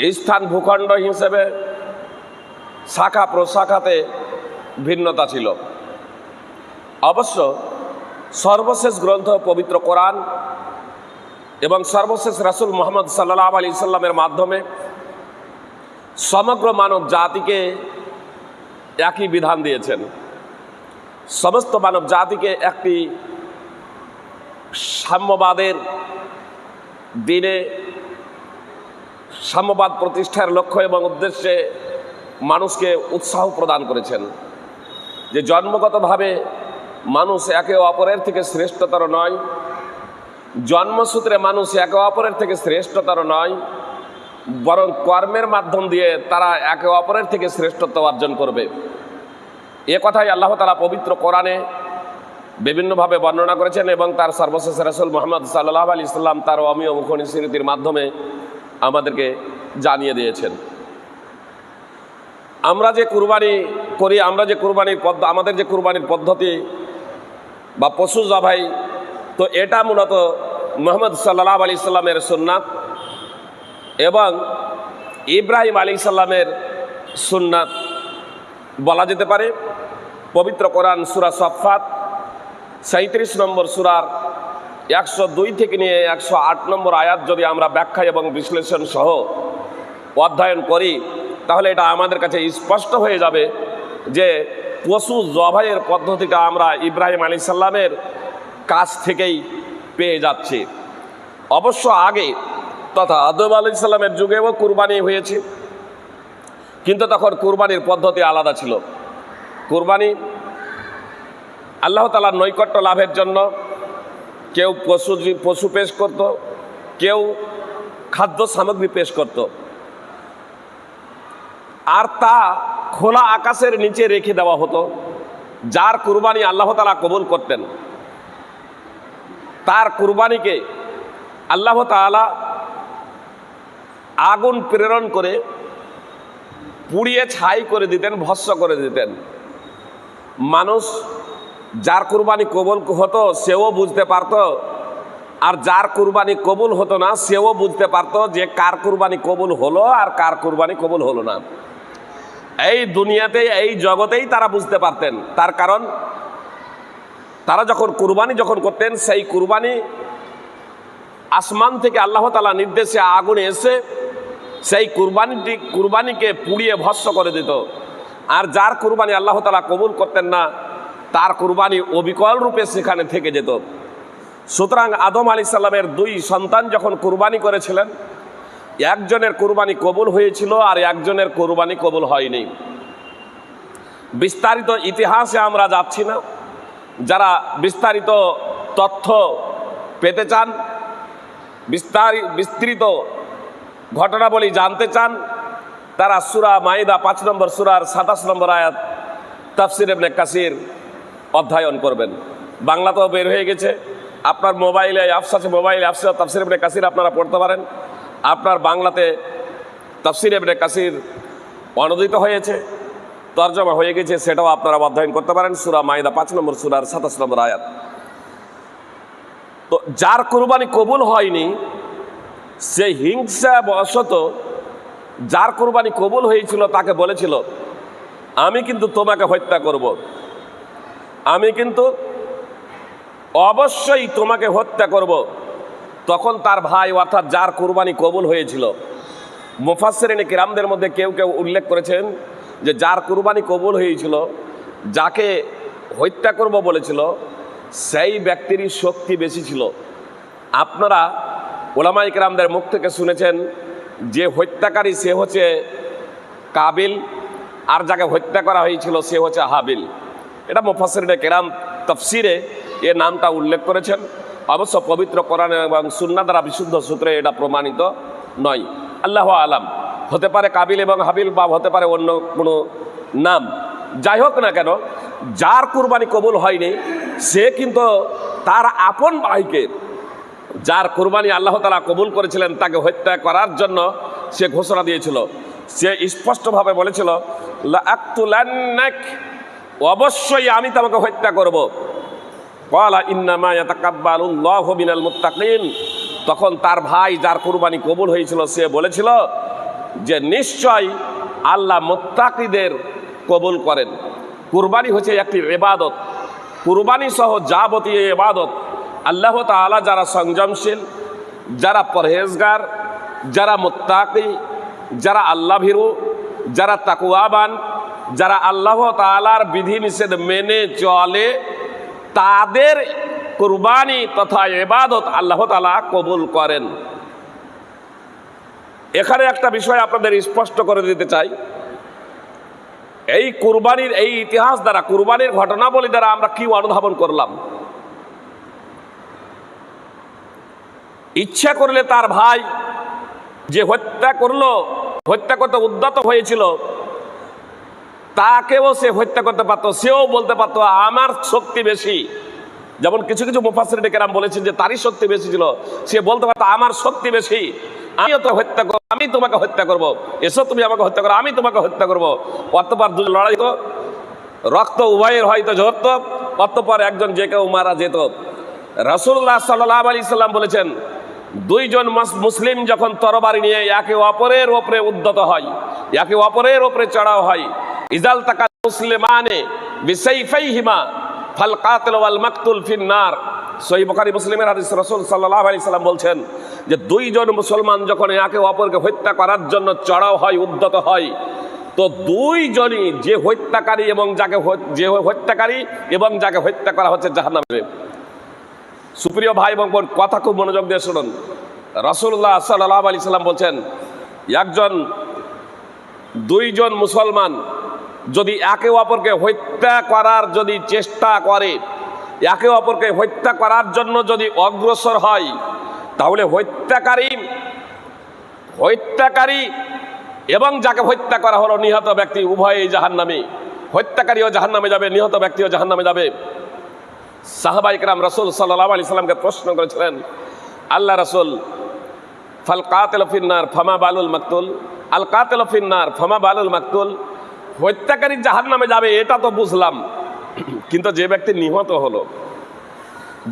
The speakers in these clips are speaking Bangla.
স্থান ভূখণ্ড হিসেবে শাখা প্রশাখাতে ভিন্নতা ছিল। অবশ্য সর্বশেষ গ্রন্থ পবিত্র কোরআন এবং সর্বশেষ রাসুল মোহাম্মদ সাল্লাহ আলি সাল্লামের মাধ্যমে সমগ্র মানব জাতিকে একই বিধান দিয়েছেন। সমস্ত মানব জাতিকে একটি সাম্যবাদের দিনে সাম্যবাদ প্রতিষ্ঠার লক্ষ্য এবং উদ্দেশ্যে মানুষকে উৎসাহ প্রদান করেছেন। যে জন্মগতভাবে মানুষ একে অপরের থেকে শ্রেষ্ঠতর নয়, জন্মসূত্রে মানুষ একে অপরের থেকে শ্রেষ্ঠতর নয়, বরং কর্মের মাধ্যম দিয়ে তারা একে অপরের থেকে শ্রেষ্ঠত্ব অর্জন করবে। এ কথাই আল্লাহ তালা পবিত্র কোরআনে বিভিন্নভাবে বর্ণনা করেছেন এবং তার সর্বশেষ রসুল মোহাম্মদ সাল্লাহ আলি ইসলাম তার অমীয় মুখনী স্মৃতির মাধ্যমে আমাদেরকে জানিয়ে দিয়েছেন। আমরা যে কুরবানি করি, আমরা যে কুরবানির পদ্ধ, আমাদের যে কুরবানির পদ্ধতি বা পশু জবাই, তো এটা মূলত মোহাম্মদ সাল্লাহ আলি সাল্লামের সুন্নাত এবং ইব্রাহিম আলী সাল্লামের সুন্নাত বলা যেতে পারে। পবিত্র কোরআন সুরা সফাত সাঁত্রিশ নম্বর সুরার একশো দুই থেকে নিয়ে একশো আট নম্বর আয়াত যদি আমরা ব্যাখ্যা এবং বিশ্লেষণ সহ অধ্যয়ন করি, তাহলে এটা আমাদের কাছে স্পষ্ট হয়ে যাবে যে পশু জবাইয়ের পদ্ধতিটা আমরা ইব্রাহিম আলী সাল্লামের কাছ থেকেই পেয়ে যাচ্ছি। অবশ্য আগে তথা আদম আলী সাল্লামের যুগেও কুরবানি হয়েছে, কিন্তু তখন কুরবানির পদ্ধতি আলাদা ছিল। কুরবানি আল্লাহ তালার নৈকট্য লাভের জন্য কেউ পশু পশু পেশ করত, কেউ খাদ্য সামগ্রী পেশ করত। আর তা খোলা আকাশের নিচে রেখে দেওয়া হতো, যার কুরবানি আল্লাহ তালা কবুল করতেন। তার কুরবানিকে আল্লাহ তালা আগুন প্রেরণ করে পুড়িয়ে ছাই করে দিতেন ভস্য করে দিতেন। মানুষ যার কুরবানি কবুল হতো, সেও বুঝতে পারতো। আর যার কুরবানি কবুল হতো না, সেও বুঝতে পারতো যে কার কুরবানি কবুল হলো আর কার কুরবানি কবুল হলো না। এই দুনিয়াতে, এই জগতেই তারা বুঝতে পারতেন। তার কারণ, তারা যখন কুরবানি যখন করতেন, সেই কুরবানি আসমান থেকে আল্লাহ তালা নির্দেশে আগুনে এসে সেই কুরবানিটি, কুরবানিকে পুড়িয়ে ভস্য করে দিত। আর যার কুরবানি আল্লাহ তালা কবুল করতেন না তার কুরবানি অবিকল রূপে সেখানে থেকে যেত। সুতরাং আদম আলী সাল্লামের দুই সন্তান যখন কুরবানি করেছিলেন, একজনের কুরবানি কবুল হয়েছিল আর একজনের কুরবানি কবুল হয়নি। বিস্তারিত ইতিহাসে আমরা যাচ্ছি না। যারা বিস্তারিত তথ্য পেতে চান, বিস্তারি, বিস্তৃত ঘটনাবলী জানতে চান, তারা সুরা মাইদা পাঁচ নম্বর সুরার সাতাশ নম্বর আয়াত, তাফসির এবনে কাসির অধ্যয়ন করবেন। বাংলাতেও বের হয়ে গেছে। আপনার মোবাইলে অ্যাপস আছে, মোবাইলে অ্যাপসে তাফসির এবনে কাসির আপনারা পড়তে পারেন। আপনার বাংলাতে তাফসির এবনে কাসির অনুদিত হয়েছে, তর্জমা হয়ে গেছে, সেটাও আপনারা অধ্যয়ন করতে পারেন। সুরা মাইদা পাঁচ নম্বর সুরার সাতাশ নম্বর আয়াত। তো যার কোরবানি কবুল হয়নি, সে হিংসা বশত যার কোরবানি কবুল হয়েছিল তাকে বলেছিল, আমি কিন্তু তোমাকে হত্যা করব। আমি কিন্তু অবশ্যই তোমাকে হত্যা করব। তখন তার ভাই অর্থাৎ যার কোরবানি কবুল হয়েছিল। মুফাসরিনী কিরামদের মধ্যে কেউ কেউ উল্লেখ করেছেন যে যার কুরবানি কবুল হয়েছিল, যাকে হত্যা করব বলেছিল, সেই ব্যক্তিরই শক্তি বেশি ছিল। আপনারা ওলামাই কিরামদের মুখ থেকে শুনেছেন যে হত্যাকারী সে হচ্ছে কাবিল, আর যাকে হত্যা করা হয়েছিল সে হচ্ছে হাবিল। এটা মুফাসরিনে কেরাম তফসিরে এ নামটা উল্লেখ করেছেন। অবশ্য পবিত্র কোরআন এবং সুন্না দ্বারা বিশুদ্ধ সূত্রে এটা প্রমাণিত নয়। আল্লাহ আলাম। হতে পারে কাবিল এবং হাবিল বা হতে পারে অন্য কোনো নাম। যাই হোক না কেন যার কুরবানি কবুল হয়নি সে কিন্তু তার আপন ভাইকে যার কুরবানি আল্লাহ তালা কবুল করেছিলেন তাকে হত্যা করার জন্য সে ঘোষণা দিয়েছিল। সে স্পষ্টভাবে বলেছিল "লাআক্তুলান্নাক", অবশ্যই আমি তোমাকে হত্যা করব। তখন তার ভাই যার কুরবানি কবুল হয়েছিল, সে বলেছিল যে নিশ্চয় আল্লাহ মোত্তাকিদের কবুল করেন। কুরবানি হচ্ছে একটি এবাদত কুরবানি সহ যাবতীয় এবাদত আল্লাহ তাআলা যারা সংযমশীল, যারা পরহেজগার, যারা মোত্তাকি, যারা আল্লাহ ভীরু যারা তাকুয়াবান যারা আল্লাহ তাআলার বিধিনিষেধ মেনে চলে, তাদের কুরবানি তথা এবাদত আল্লাহ তালা কবুল করেন। এখানে একটা বিষয় আপনাদের স্পষ্ট করে দিতে চাই। এই কুরবানির, এই ইতিহাস দ্বারা, কুরবানির ঘটনাবলী দ্বারা আমরা কি অনুধাবন করলাম? ইচ্ছা করলে তার ভাই যে হত্যা করল, হত্যা করতে উদ্যত হয়েছিল তাকেও সে হত্যা করতে পারতো, সেও বলতে পারতো, আমার শক্তি বেশি। যেমন কিছু কিছু মুফাসির ডেকেরাম বলেছেন যে, তারই শক্তি বেশি ছিল। সে বলতে পারতো, আমার শক্তি বেশি। আমিও তো হত্যা করব আমি তোমাকে হত্যা করব। এসো তুমি আমাকে হত্যা করো, আমি তোমাকে হত্যা করব। অতবার দুজন লড়াই তো, রক্ত উভয়ের হয়তো ঝরত, অতপর একজন যে কেউ মারা যেত। রসুল্লাহ সাল্লাহ আলি সাল্লাম বলেছেন, দুইজন মুসলিম যখন তরবারি নিয়ে একে অপরের ওপরে উদ্যত হয়, একে অপরের ওপরে চড়াও হয় ইজাল তাকা মুসলিমানে বিসাইফাই হিমা ফাল কাতল ওয়াল মাকতুল ফিন্নার। সহি বুখারী মুসলিমের হাদিস রাসূল সাল্লাল্লাহু আলাইহি সাল্লাম বলছেন যে দুইজন মুসলমান যখন একে অপরকে হত্যা করার জন্য চড়াও হয় উদ্যত হয়, তো দুইজনই যে হত্যাকারী এবং যাকে যে হত্যাকারী এবং যাকে হত্যা করা হচ্ছে জাহান্নামে। সুপ্রিয় ভাই এবং বোন, কথা খুব মনোযোগ দিয়ে শুনুন। রাসূলুল্লাহ সাল্লাল্লাহু আলাইহি সাল্লাম বলছেন, একজন, দুইজন মুসলমান যদি একে অপরকে হত্যা করার যদি চেষ্টা করে, একে অপরকে হত্যা করার জন্য যদি অগ্রসর হয়, তাহলে হত্যাকারী হত্যাকারী এবং যাকে হত্যা করা হলো নিহত ব্যক্তি উভয়ই জাহান্নামী। হত্যাকারীও জাহান্নামে যাবে, নিহত ব্যক্তিও জাহান্নামে যাবে। সাহাবাইকরাম রসুল সাল্লাহ আলি সাল্লামকে প্রশ্ন করেছিলেন, আল্লাহ রসুল, ফাল কাতেল ফিন্নার ফামা বালুল মাকতুল? আল কাতেল ফিন্নার ফামা বালুল মাকতুল? হত্যাকারী জাহান নামে যাবে, এটা তো বুঝলাম। কিন্তু যে ব্যক্তি নিহত হলো,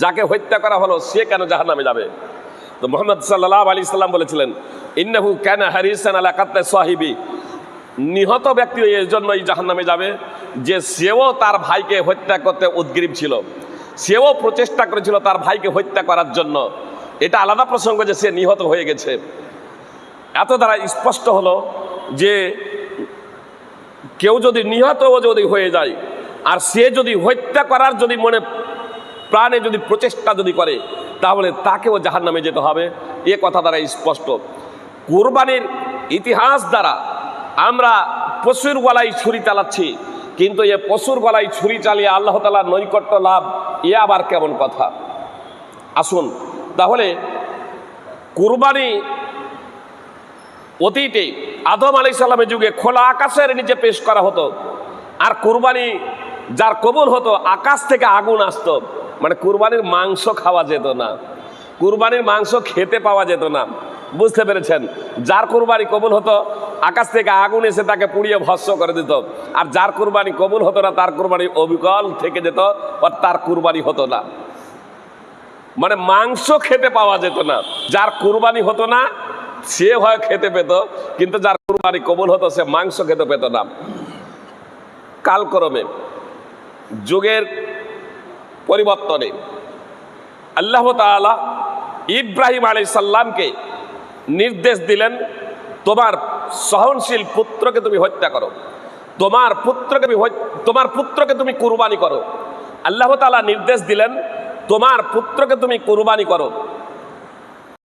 যাকে হত্যা করা হলো, সে কেন জাহান নামে যাবে? তো মোহাম্মদ সাল্লাহ আলি সাল্লাম বলেছিলেন, ইন্নাহু কেন হারিসান আলা কাত্তে সাহিবি। নিহত ব্যক্তি এই জন্যই জাহান নামে যাবে, যে সেও তার ভাইকে হত্যা করতে উদ্গ্রীব ছিল। সেও প্রচেষ্টা করেছিল তার ভাইকে হত্যা করার জন্য। এটা আলাদা প্রসঙ্গ যে সে নিহত হয়ে গেছে। এত দ্বারা স্পষ্ট হলো যে কেউ যদি নিহতও যদি হয়ে যায়, আর সে যদি হত্যা করার যদি মনে প্রাণে যদি প্রচেষ্টা যদি করে, তাহলে তাকেও জাহান নামে যেতে হবে। এ কথা দ্বারা স্পষ্ট। কোরবানির ইতিহাস দ্বারা আমরা পশুর গলায় ছুরি চালাচ্ছি, কিন্তু এ পশুর গলায় ছুরি চালিয়ে আল্লাহ তালার নৈকট্য লাভ, এ আবার কেমন কথা? আসুন, তাহলে কুরবানি অতীতে আদম আলি সাল্লামের যুগে খোলা আকাশের নিচে পেশ করা হতো। আর কুরবানি যার কবুল হতো, আকাশ থেকে আগুন আসতো। মানে কুরবানির মাংস খাওয়া যেত না। কুরবানির মাংস খেতে পাওয়া যেত না। বুঝতে পেরেছেন? যার কুরবানি কবুল হতো, আকাশ থেকে আগুন এসে তাকে পুড়িয়ে ভস্য করে দিত। আর যার কুরবানি কবুল হতো না, তার কুরবানি অবিকল থেকে যেত আর তার কুরবানি হতো না। মানে মাংস খেতে পাওয়া যেত না। যার কুরবানি হতো না সে হয় খেতে পেত, কিন্তু যার কুরবানি কবুল হতো, সে মাংস খেতে পেত না। কালক্রমে যুগের পরিবর্তনে আল্লাহ তাআলা ইব্রাহিম আলী সাল্লামকে নির্দেশ দিলেন, তোমার সহনশীল পুত্রকে তুমি হত্যা করো, তোমার পুত্রকে তুমি তোমার পুত্রকে তুমি কুরবানি করো। আল্লাহ তাআলা নির্দেশ দিলেন, তোমার পুত্রকে তুমি কুরবানি করো।